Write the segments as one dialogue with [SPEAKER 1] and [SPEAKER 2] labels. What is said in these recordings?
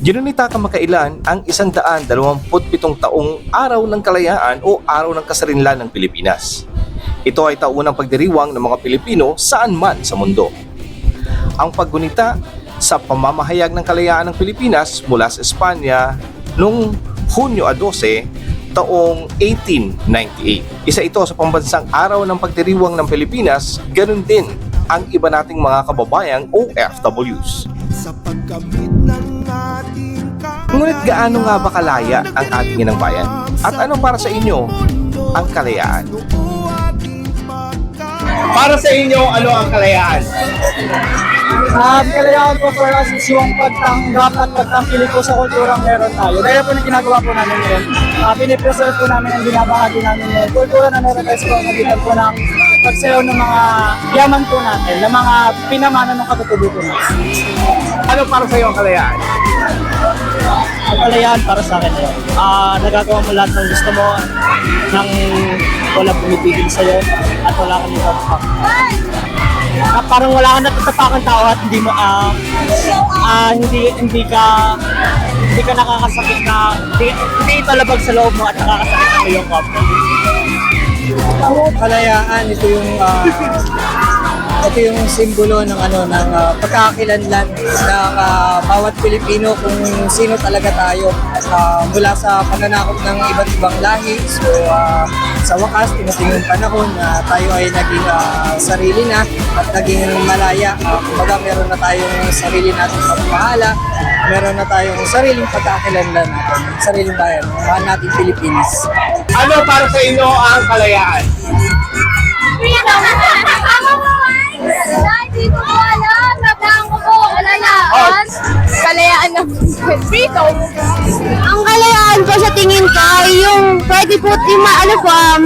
[SPEAKER 1] Ginunita kamakailan ang isang daan dalawamput pitong taong araw ng kalayaan o araw ng kasarinlan ng Pilipinas. Ito ay taunang pagdiriwang ng mga Pilipino saan man sa mundo. Ang paggunita sa pamamahayag ng kalayaan ng Pilipinas mula sa Espanya noong Hunyo 12 taong 1898. Isa ito sa pambansang araw ng pagdiriwang ng Pilipinas, ganun din ang iba nating mga kababayang OFWs.
[SPEAKER 2] sa pagkamit ng ating
[SPEAKER 1] Ngunit gaano nga ba kalaya ang ating inang bayan? At ano para sa inyo ang kalayaan? Para sa inyo, ano ang kalayaan?
[SPEAKER 3] Um, kailangan po for us is yung pagtanggap at pagtangkilik po sa kulturang meron tayo. Dahil po na ginagawa po namin ngayon. Uh, pinipreserve po namin ang binabahagi namin yung kultura na meron tayo sa pamamagitan po ng pagsayaw ng mga yaman po natin, ng mga pinamana ng katutubo natin.
[SPEAKER 1] Ano para sa iyo ang kalayaan?
[SPEAKER 3] Ang kalayaan para sa akin yun. Ah, nagagawa mo lahat ng gusto mo nang wala pumipigil sa'yo at wala kang ipapakak. Ah, parang wala kang natatapakan tao at hindi mo ah ah, hindi hindi ka hindi ka nakakasakit na hindi, hindi italabag sa loob mo at nakakasakit ang iyong kapwa.
[SPEAKER 4] kalayaan ito yung ah, ito yung simbolo ng ano ng uh, pagkakakilanlan ng ah, bawat Pilipino kung sino talaga tayo Ah, mula sa pananakop ng iba't ibang lahi. So ah, sa wakas tumating yung panahon na tayo ay naging ah, sarili na at naging malaya. Uh, kumbaga meron na tayong sarili nating pagpahala meron na tayong sariling pagkakakilanlan natin sariling bayan. Ang nating Pilipinas.
[SPEAKER 1] Ano para sa inyo ang kalayaan?
[SPEAKER 5] Hindi ko alam. Nagdaan ko po kalayaan. Kalayaan ng freedom. Ang kalayaan ko sa tingin ko ay yung pwede po yung ano po, um,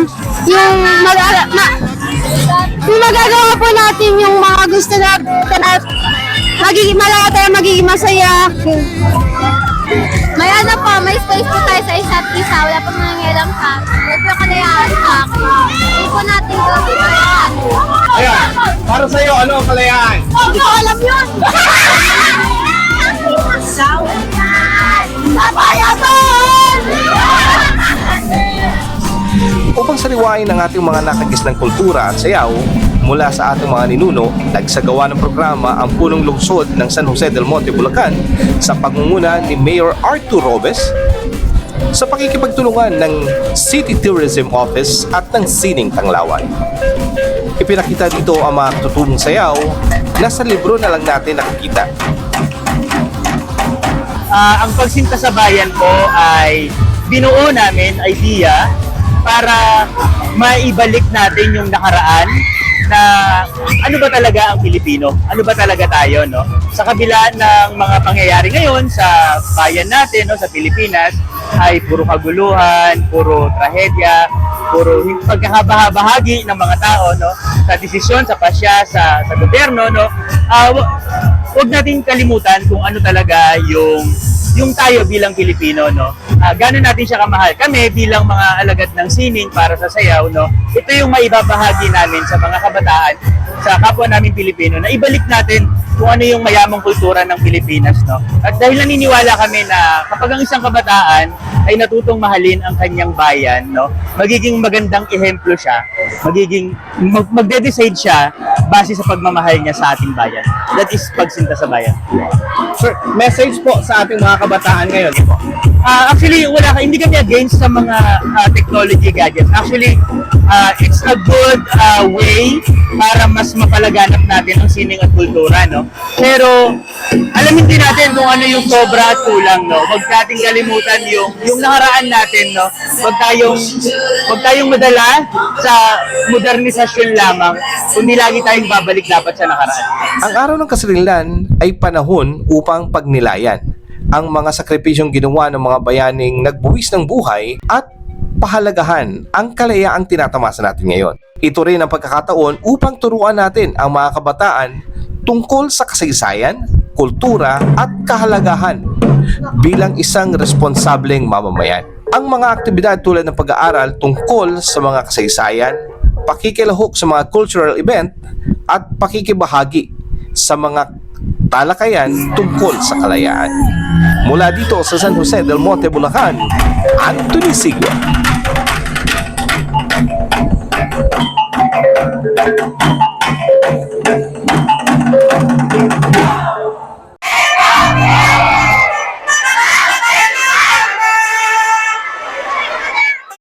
[SPEAKER 5] yung mag ma, yung magagawa po natin yung mga gusto na at magiging malaya tayo magiging masaya. Po tayo sa isa't isa. Wala pong nangyayang sa akin. Ito yung kalayaan sa akin. Hindi po natin gawin kalayaan.
[SPEAKER 1] Ayan, para sa iyo, ano ang kalayaan?
[SPEAKER 5] Hindi ko alam yun! Sabayaman!
[SPEAKER 1] Upang sariwain ang ating mga nakagis ng kultura at sayaw, mula sa ating mga ninuno, nagsagawa ng programa ang punong lungsod ng San Jose del Monte, Bulacan sa pangunguna ni Mayor Artur Robes sa pakikipagtulungan ng City Tourism Office at ng Sining Tanglawan. Ipinakita dito ang mga tutulong sayaw na sa libro na lang natin nakikita.
[SPEAKER 3] Ah, ang pagsinta sa bayan po ay binuo namin idea para maibalik natin yung nakaraan na ano ba talaga ang Pilipino? Ano ba talaga tayo, no? Sa kabila ng mga pangyayari ngayon sa bayan natin, no, sa Pilipinas, ay puro kaguluhan, puro trahedya, puro pagkakabahabahagi ng mga tao, no? Sa desisyon, sa pasya, sa, sa gobyerno, no? Wa- huwag natin kalimutan kung ano talaga yung yung tayo bilang Pilipino, no? Ah, gano'n natin siya kamahal. Kami bilang mga alagad ng sining para sa sayaw, no? Ito yung maibabahagi namin sa mga kabataan, sa kapwa namin Pilipino, na ibalik natin kung ano yung mayamang kultura ng Pilipinas, no? At dahil naniniwala kami na kapag ang isang kabataan ay natutong mahalin ang kanyang bayan, no? Magiging magandang ehemplo siya, magiging mag- magde-decide siya base sa pagmamahal niya sa ating bayan. That is pagsinta sa bayan.
[SPEAKER 1] Sir, message po sa ating mga kabataan ngayon.
[SPEAKER 3] Ah, actually, wala ka, hindi kami against sa mga ah, technology gadgets. Actually, ah, it's a good ah, way para mas mapalaganap natin ang sining at kultura, no? Pero, alamin din natin kung ano yung sobra at kulang, no? Huwag nating kalimutan yung, yung nakaraan natin, no? Huwag tayong, huwag tayong madala sa modernisasyon lamang, kundi lagi tayong babalik dapat sa nakaraan.
[SPEAKER 1] Ang araw ng kasarilan ay panahon upang pagnilayan ang mga sakripisyong ginawa ng mga bayaning nagbuwis ng buhay at pahalagahan ang kalayaang tinatamasa natin ngayon. Ito rin ang pagkakataon upang turuan natin ang mga kabataan tungkol sa kasaysayan, kultura at kahalagahan bilang isang responsableng mamamayan. Ang mga aktibidad tulad ng pag-aaral tungkol sa mga kasaysayan, pakikilahok sa mga cultural event at pakikibahagi sa mga talakayan tungkol sa kalayaan. Mula dito sa San Jose del Monte, Bulacan, Anthony Sigua.